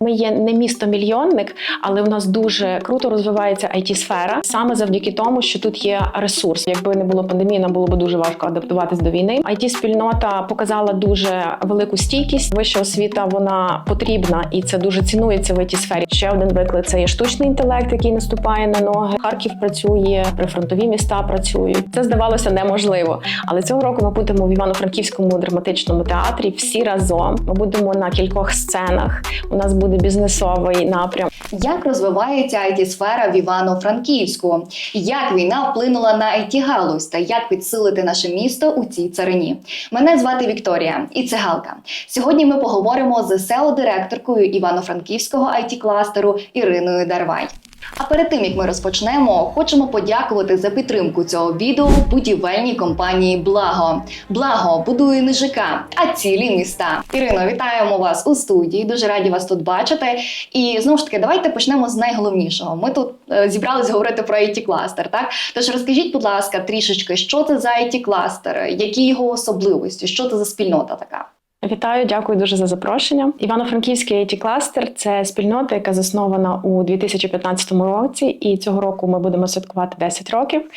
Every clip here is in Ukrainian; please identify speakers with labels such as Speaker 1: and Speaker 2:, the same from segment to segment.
Speaker 1: Ми є не місто-мільйонник, але в нас дуже круто розвивається it сфера саме завдяки тому, що тут є ресурс. Якби не було пандемії, нам було б дуже важко адаптуватись до війни. it спільнота показала дуже велику стійкість. Вища освіта вона потрібна і це дуже цінується в it сфері. Ще один виклик це є штучний інтелект, який наступає на ноги. Харків працює, прифронтові міста працюють. Це здавалося неможливо. Але цього року ми будемо в Івано-Франківському драматичному театрі всі разом. Ми будемо на кількох сценах. У нас буде бізнесовий напрям.
Speaker 2: Як розвивається it сфера в Івано-Франківську? Як війна вплинула на it галузь та як підсилити наше місто у цій царині? Мене звати Вікторія і це Галка. Сьогодні ми поговоримо з SEO-директоркою Івано-Франківського it кластеру Іриною Дарвай. А перед тим як ми розпочнемо, хочемо подякувати за підтримку цього відео будівельній компанії Благо. Благо будує не ЖК, а цілі міста. Ірино, вітаємо вас у студії. Дуже раді вас тут бачити. І знову ж таки, давайте почнемо з найголовнішого. Ми тут е, зібрались говорити про it кластер. Так тож розкажіть, будь ласка, трішечки, що це за it кластер, які його особливості, що це за спільнота така.
Speaker 1: Вітаю, дякую дуже за запрошення. Івано-Франківський it кластер це спільнота, яка заснована у 2015 році, і цього року ми будемо святкувати 10 років.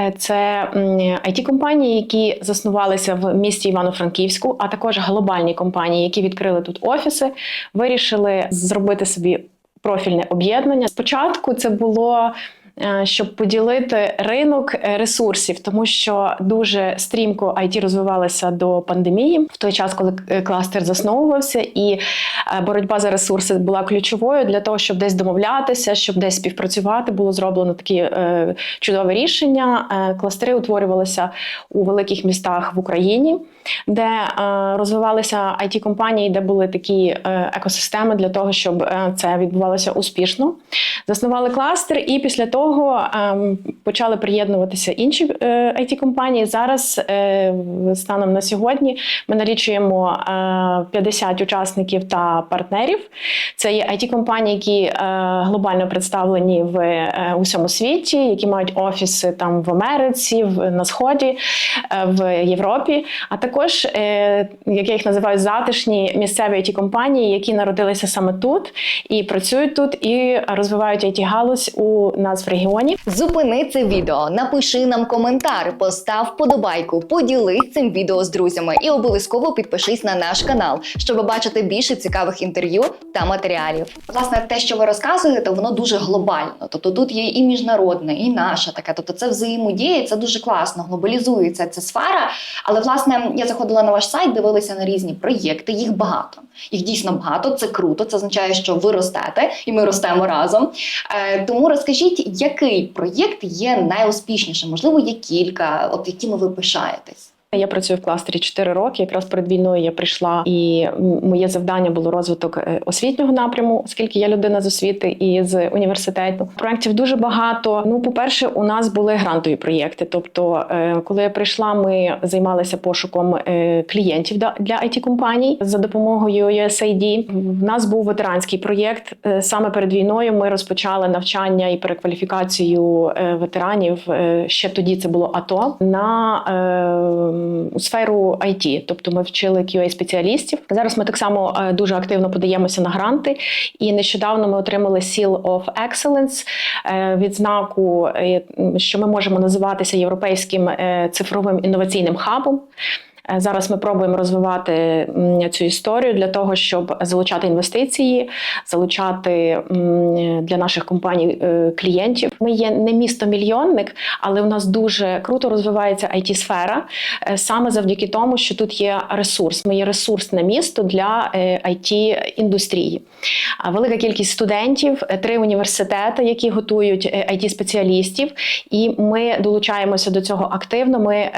Speaker 1: Е, Це it компанії, які заснувалися в місті Івано-Франківську, а також глобальні компанії, які відкрили тут офіси, вирішили зробити собі профільне об'єднання. Спочатку це було. Е, Щоб поділити ринок е, ресурсів, тому що дуже стрімко IT розвивалося до пандемії в той час, коли е, кластер засновувався, і боротьба за ресурси була ключовою для того, щоб десь домовлятися, щоб десь співпрацювати. Було зроблено такі чудове рішення. Кластери утворювалися у великих містах в Україні, де розвивалися it компанії, де були такі екосистеми для того, щоб це відбувалося успішно. Заснували кластер, і після того ем, почали приєднуватися інші it компанії. Зараз е, станом на сьогодні ми налічуємо е, 50 учасників та партнерів. Це є it компанії, які е, глобально представлені в е, усьому світі, які мають офіси там в Америці, на сході, е, в Європі. А також, е, як я їх називаю, затишні місцеві it компанії, які народилися саме тут і працюють тут, і розвивають it галузь у нас в регіоні.
Speaker 2: Зупини це відео, напиши нам коментар, постав вподобайку, поділись цим відео з друзями і обов'язково підпишись на наш канал, щоб бачити більше цікавих інтерв'ю та матеріалів. Власне, те, що ви розказуєте, воно дуже глобально. Тобто тут є і міжнародне, і наша таке. Тобто це взаємодія, це дуже класно, глобалізується ця сфера. Але власне я заходила на ваш сайт, дивилася на різні проєкти. Їх багато. Їх дійсно багато. Це круто. Це означає, що ви ростете, і ми ростемо разом. Е, тому розкажіть, який проєкт є найуспішнішим? Можливо, є кілька, от якими ви пишаєтесь.
Speaker 1: Я працюю в кластері 4 роки. Якраз перед війною я прийшла, і моє завдання було розвиток е, освітнього напряму, оскільки я людина з освіти і з університету. Проєктів дуже багато. Ну, по-перше, у нас були грантові проєкти. Тобто, е, коли я прийшла, ми займалися пошуком е, клієнтів для it компаній за допомогою USAID. В нас був ветеранський проєкт. Саме перед війною ми розпочали навчання і перекваліфікацію ветеранів. Ще тоді це було АТО на у сферу IT. Тобто ми вчили QA спеціалістів. Зараз ми так само е, дуже активно подаємося на гранти. І нещодавно ми отримали Seal of Excellence е, відзнаку, е, що ми можемо називатися європейським цифровим інноваційним хабом. Е, Зараз ми пробуємо розвивати цю історію для того, щоб залучати інвестиції, залучати для наших компаній е, клієнтів. Ми є не місто-мільйонник, але у нас дуже круто розвивається it сфера е, саме завдяки тому, що тут є ресурс. Ми є ресурсне місто для it індустрії. Велика кількість студентів, три університети, які готують it спеціалістів, і ми долучаємося до цього активно. Ми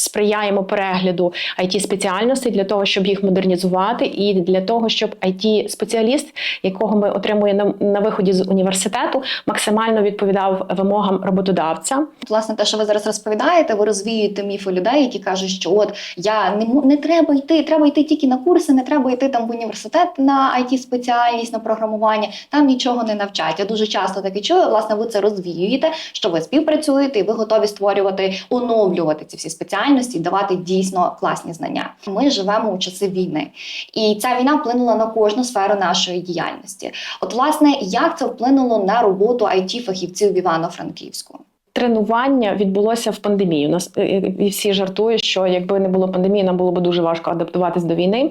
Speaker 1: Сприяємо перегляду it спеціальностей для того, щоб їх модернізувати, і для того, щоб it спеціаліст, якого ми отримуємо на, на виході з університету, максимально відповідав вимогам роботодавця.
Speaker 2: Власне, те, що ви зараз розповідаєте, ви розвіюєте міфи людей, які кажуть, що от я не не треба йти, треба йти тільки на курси, не треба йти там в університет на it спеціальність, на програмування. Там нічого не навчать. Я дуже часто таке чую. Власне, ви це розвіюєте, що ви співпрацюєте, і ви готові створювати, оновлювати ці всі спеціальності діяльності і давати дійсно класні знання. Ми живемо у часи війни, і ця війна вплинула на кожну сферу нашої діяльності. От, власне, як це вплинуло на роботу it фахівців в Івано-Франківську?
Speaker 1: Тренування відбулося в пандемію. Нас е, і всі жартують, що якби не було пандемії, нам було б дуже важко адаптуватись до війни.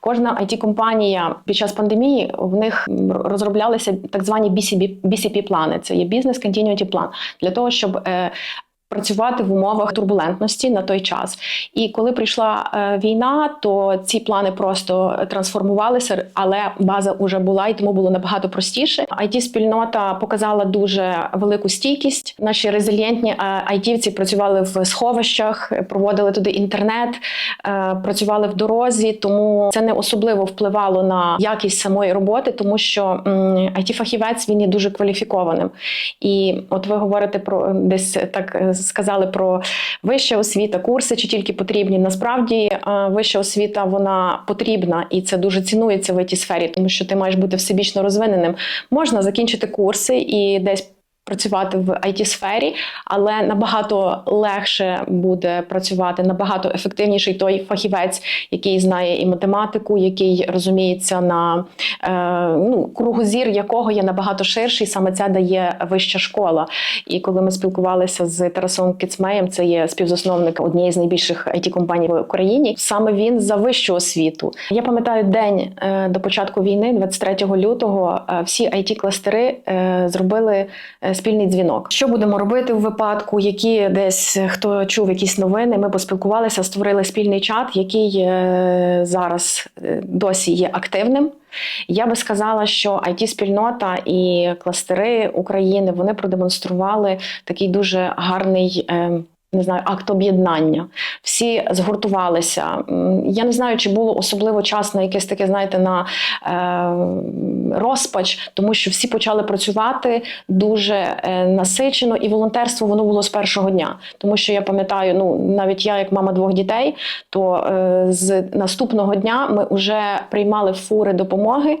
Speaker 1: Кожна it компанія під час пандемії в них розроблялися так звані BCB, BCP плани. Це є бізнес continuity план для того, щоб е, Працювати в умовах турбулентності на той час, і коли прийшла е, війна, то ці плани просто трансформувалися, але база вже була, і тому було набагато простіше. it спільнота показала дуже велику стійкість. Наші резильєнтні е, айтівці працювали в сховищах, проводили туди інтернет, е, працювали в дорозі. Тому це не особливо впливало на якість самої роботи, тому що it фахівець він є дуже кваліфікованим. І от ви говорите про десь так сказали про вища освіта, курси чи тільки потрібні. Насправді е, вища освіта вона потрібна і це дуже цінується в цій сфері, тому що ти маєш бути всебічно розвиненим. Можна закінчити курси і десь. Працювати в it сфері але набагато легше буде працювати, набагато ефективніший той фахівець, який знає і математику, який розуміється на е, ну, кругозір якого є набагато ширший. Саме це дає вища школа. І коли ми спілкувалися з Тарасом Кіцмеєм, це є співзасновник однієї з найбільших it компаній в Україні. Саме він за вищу освіту. Я пам'ятаю день е, до початку війни, 23 лютого, е, всі it кластери е, зробили е, спільний дзвінок. Що будемо робити в випадку, які десь хто чув якісь новини? Ми поспілкувалися, створили спільний чат, який е, зараз е, досі є активним. Я би сказала, що it спільнота і кластери України вони продемонстрували такий дуже гарний. Не знаю, акт об'єднання. Всі згуртувалися. Я не знаю, чи було особливо час на якесь таке, знаєте, на е, розпач, тому що всі почали працювати дуже е, насичено, і волонтерство воно було з першого дня. Тому що я пам'ятаю, ну навіть я, як мама двох дітей, то е, з наступного дня ми вже приймали фури допомоги.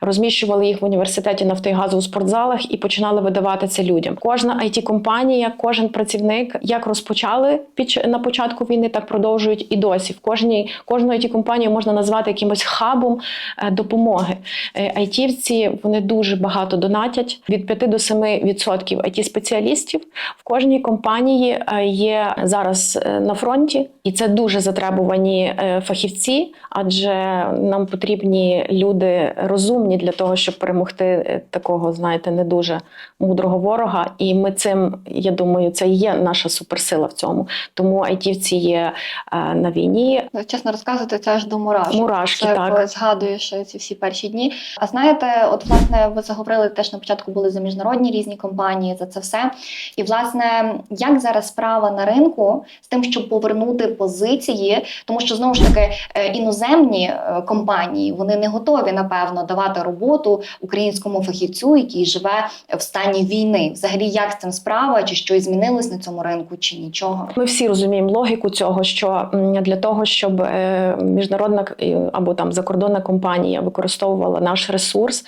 Speaker 1: Розміщували їх в університеті Нафтогазу у спортзалах і починали видавати це людям. Кожна it компанія кожен працівник як розпочали під на початку війни, так продовжують і досі. В кожній кожну it компанію можна назвати якимось хабом е, допомоги. Е, Айтівці вони дуже багато донатять від 5 до 7 відсотків it спеціалістів в кожній компанії е, є зараз на фронті, і це дуже затребувані фахівці, адже нам потрібні люди розумні для того, щоб перемогти е, такого, знаєте, не дуже мудрого ворога. І ми цим, я думаю, це і є наша суперсила в цьому. Тому айтівці є е, на війні.
Speaker 2: Чесно розказувати, це аж до мурашок.
Speaker 1: Мурашки,
Speaker 2: Це
Speaker 1: так.
Speaker 2: коли згадуєш ці всі перші дні. А знаєте, от власне ви заговорили теж на початку були за міжнародні різні компанії, за це все. І власне, як зараз справа на ринку з тим, щоб повернути позиції, тому що знову ж таки е, іноземні компанії вони не готові напевно давати роботу українському фахівцю, який живе в стані війни. Взагалі, як з цим справа, чи щось змінилось на цьому ринку, чи нічого?
Speaker 1: Ми всі розуміємо логіку цього, що для того, щоб е, міжнародна або там закордонна компанія використовувала наш ресурс,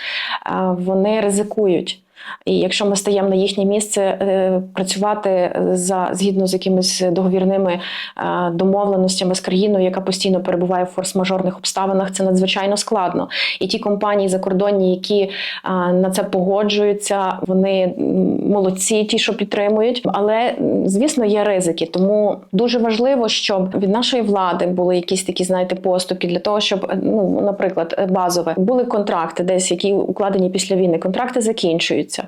Speaker 1: е, вони ризикують. І якщо ми стаємо на їхнє місце, е, працювати за згідно з якимись договірними е, домовленостями з країною, яка постійно перебуває в форс-мажорних обставинах, це надзвичайно складно. І ті компанії закордонні, які е, на це погоджуються, вони молодці, ті, що підтримують. Але звісно, є ризики. Тому дуже важливо, щоб від нашої влади були якісь такі, знаєте, поступки для того, щоб ну, наприклад, базове були контракти, десь які укладені після війни. Контракти закінчуються,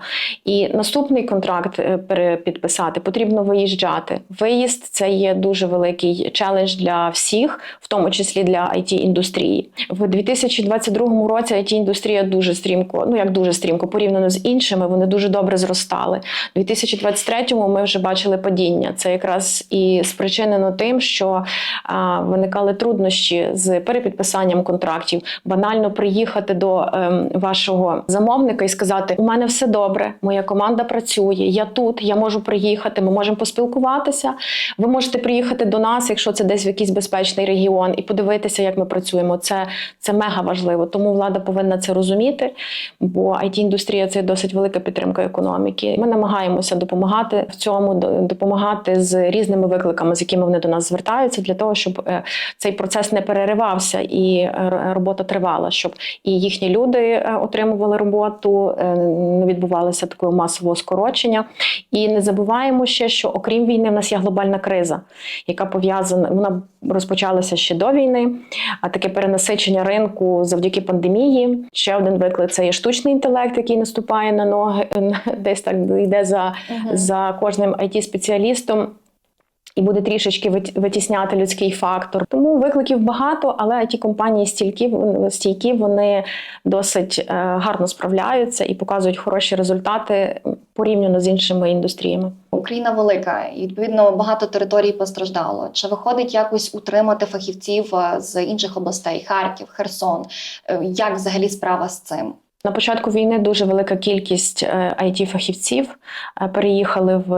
Speaker 1: і наступний контракт е, перепідписати потрібно виїжджати. Виїзд це є дуже великий челендж для всіх, в тому числі для it індустрії. В 2022 році it індустрія дуже стрімко, ну як дуже стрімко, порівняно з іншими, вони дуже добре зростали. У 2023 ми вже бачили падіння. Це якраз і спричинено тим, що а, виникали труднощі з перепідписанням контрактів. Банально приїхати до ем, вашого замовника і сказати: у мене все добре, моя команда працює. Я тут, я можу приїхати. Ми можемо поспілкуватися. Ви можете приїхати до нас, якщо це десь в якийсь безпечний регіон, і подивитися, як ми працюємо. Це, це мега важливо. Тому влада повинна це розуміти, бо it індустрія це досить велика підтримка економіки. Ми намагаємося допомагати в цьому, допомагати з різними викликами, з якими вони до нас звертаються, для того, щоб е, цей процес не переривався і е, робота тривала, щоб і їхні люди е, отримували роботу, не відбувалося такого масового скорочення. І не забуваємо ще, що окрім війни, в нас є глобальна криза, яка пов'язана, вона розпочалася ще до війни. А таке перенасичення ринку завдяки пандемії. Ще один виклик це є штучний інтелект, який наступає на ноги, десь так йде за, за кожним it спеціалістом і буде трішечки витісняти людський фактор. Тому викликів багато, але it компанії стійкі, стійкі вони досить е, гарно справляються і показують хороші результати порівняно з іншими індустріями.
Speaker 2: Україна велика, і відповідно багато територій постраждало. Чи виходить якось утримати фахівців е, з інших областей Харків, Херсон? Е, Як взагалі справа з цим?
Speaker 1: На початку війни дуже велика кількість it фахівців е, переїхали в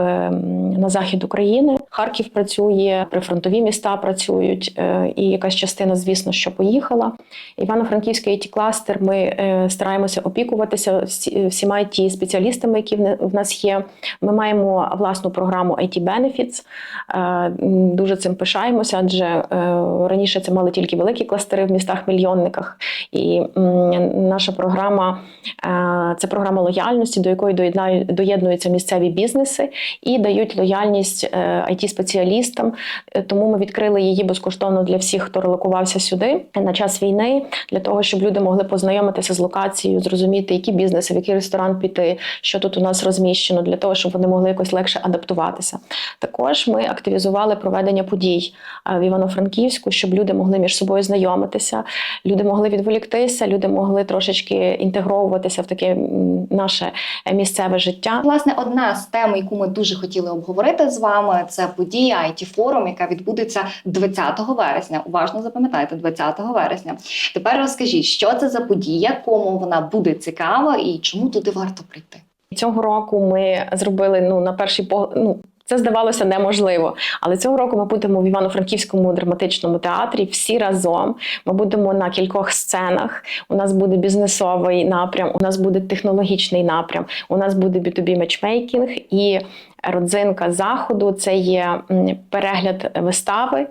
Speaker 1: на захід України. Харків працює, прифронтові міста працюють, е, і якась частина, звісно, що поїхала. Івано-Франківський it кластер. Ми е, стараємося опікуватися всі- всіма it спеціалістами, які в нас є. Ми маємо власну програму IT Benefits. Е, Дуже цим пишаємося, адже е, раніше це мали тільки великі кластери в містах-мільйонниках. І наша програма е, це програма лояльності, до якої доєднуються місцеві бізнеси і дають лояльність it спеціалістам Тому ми відкрили її безкоштовно для всіх, хто релокувався сюди на час війни, для того, щоб люди могли познайомитися з локацією, зрозуміти, які бізнеси, в який ресторан піти, що тут у нас розміщено, для того, щоб вони могли якось легше адаптуватися. Також ми активізували проведення подій е, в Івано-Франківську, щоб люди могли між собою знайомитися, люди могли відволіктися, люди могли трошечки інтегровуватися в таке наше місцеве життя.
Speaker 2: Власне, одна з тем, яку ми дуже хотіли обговорити з вами, це подія it форум, яка відбудеться 20 вересня. Уважно запам'ятайте, 20 вересня. Тепер розкажіть, що це за подія, кому вона буде цікава і чому туди варто прийти.
Speaker 1: Цього року ми зробили ну на перший погляд. Ну це здавалося неможливо. Але цього року ми будемо в Івано-Франківському драматичному театрі всі разом. Ми будемо на кількох сценах. У нас буде бізнесовий напрям, у нас буде технологічний напрям, у нас буде B2B матчмейкінг і. Родзинка заходу це є перегляд вистави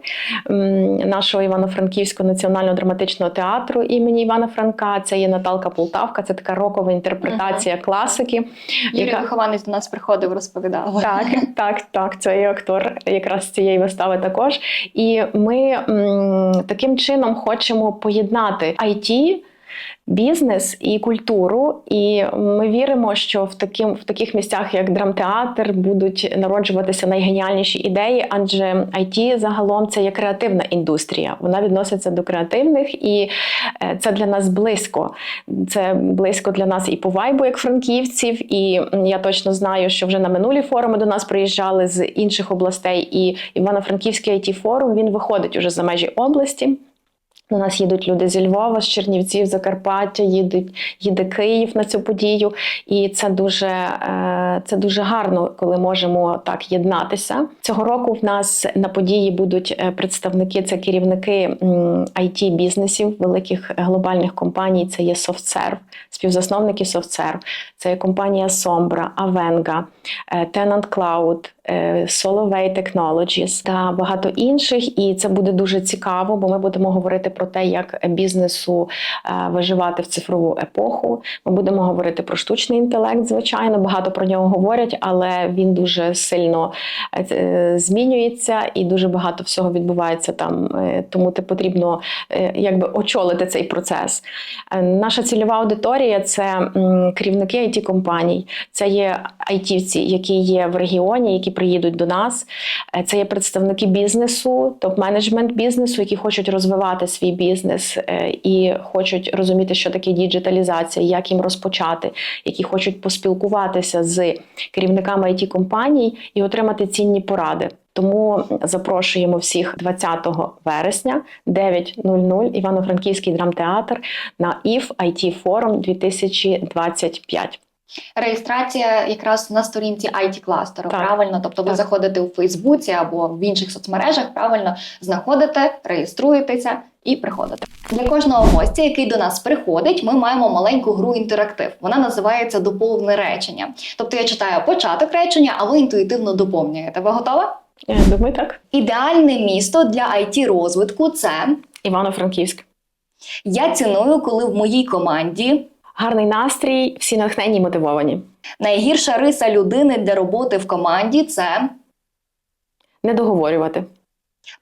Speaker 1: нашого Івано-Франківського національного драматичного театру імені Івана Франка. Це є Наталка Полтавка. Це така рокова інтерпретація класики.
Speaker 2: Юрій
Speaker 1: яка-
Speaker 2: вихованець до нас приходив, розповідав.
Speaker 1: так, так, так, це є актор якраз цієї вистави також. І ми таким чином хочемо поєднати IT, бізнес і культуру. І ми віримо, що в таким в таких місцях, як драмтеатр, будуть народжуватися найгеніальніші ідеї, адже IT загалом це є креативна індустрія. Вона відноситься до креативних, і е, це для нас близько. Це близько для нас і по вайбу, як франківців. І я точно знаю, що вже на минулі форуми до нас приїжджали з інших областей. І Івано-Франківський it форум він виходить уже за межі області. До нас їдуть люди зі Львова, з Чернівців, Закарпаття, їдуть, їде Київ на цю подію. І це дуже, е, це дуже гарно, коли можемо так єднатися. Цього року в нас на події будуть е, представники, це керівники it бізнесів великих глобальних компаній. Це є SoftServe, співзасновники SoftServe, це є компанія Sombra, Avenga, е, Tenant Cloud, е, Soloway Technologies та багато інших. І це буде дуже цікаво, бо ми будемо говорити про те, як бізнесу е, виживати в цифрову епоху. Ми будемо говорити про штучний інтелект. Звичайно, багато про нього говорять, але він дуже сильно е, змінюється і дуже багато всього відбувається там. Е, Тому ти потрібно е, якби очолити цей процес. Е, Наша цільова аудиторія це керівники it компаній, це є айтівці, які є в регіоні, які приїдуть до нас. Е, Це є представники бізнесу, топ-менеджмент бізнесу, які хочуть розвивати свій бізнес е, і хочуть розуміти, що таке діджиталізація, як їм розпочати, які хочуть поспілкуватися з керівниками it компаній і отримати цінні поради. Тому запрошуємо всіх 20 вересня 9.00 Івано-Франківський драмтеатр на IF IT Forum 2025.
Speaker 2: Реєстрація якраз на сторінці IT кластеру,
Speaker 1: Так.
Speaker 2: правильно? Тобто ви
Speaker 1: Так.
Speaker 2: заходите у Фейсбуці або в інших соцмережах, правильно знаходите, реєструєтеся і приходите. Для кожного гостя, який до нас приходить, ми маємо маленьку гру інтерактив. Вона називається доповне речення. Тобто я читаю початок речення, а ви інтуїтивно доповнюєте. Ви готова?
Speaker 1: Я думаю, так.
Speaker 2: Ідеальне місто для it розвитку це
Speaker 1: Івано-Франківськ.
Speaker 2: я ціную, коли в моїй команді
Speaker 1: Гарний настрій, всі натхнені і мотивовані.
Speaker 2: найгірша риса людини для роботи в команді це
Speaker 1: Не договорювати.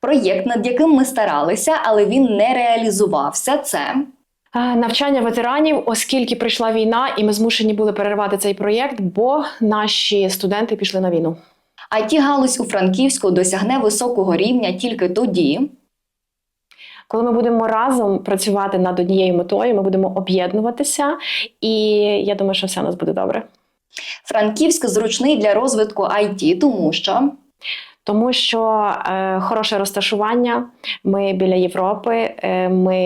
Speaker 2: проєкт, над яким ми старалися, але він не реалізувався. Це
Speaker 1: Навчання ветеранів, оскільки прийшла війна, і ми змушені були перервати цей проєкт, бо наші студенти пішли на війну.
Speaker 2: it галузь у Франківську досягне високого рівня тільки тоді,
Speaker 1: Коли ми будемо разом працювати над однією метою, ми будемо об'єднуватися, і я думаю, що все у нас буде добре.
Speaker 2: Франківськ зручний для розвитку IT, тому що
Speaker 1: Тому що е, хороше розташування, ми біля Європи, е, ми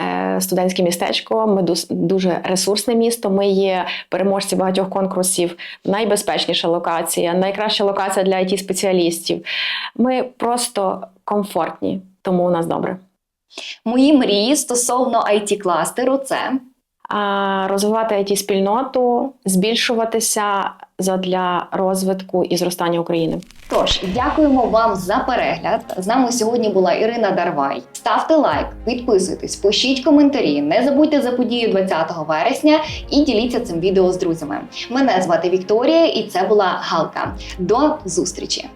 Speaker 1: е, студентське містечко, ми дуже ресурсне місто. Ми є переможці багатьох конкурсів, найбезпечніша локація, найкраща локація для it спеціалістів Ми просто комфортні, тому у нас добре.
Speaker 2: мої мрії стосовно it кластеру це
Speaker 1: розвивати it спільноту, збільшуватися задля розвитку і зростання України.
Speaker 2: Тож, дякуємо вам за перегляд. З нами сьогодні була Ірина Дарвай. Ставте лайк, підписуйтесь, пишіть коментарі. Не забудьте за подію 20 вересня і діліться цим відео з друзями. Мене звати Вікторія, і це була Галка. До зустрічі!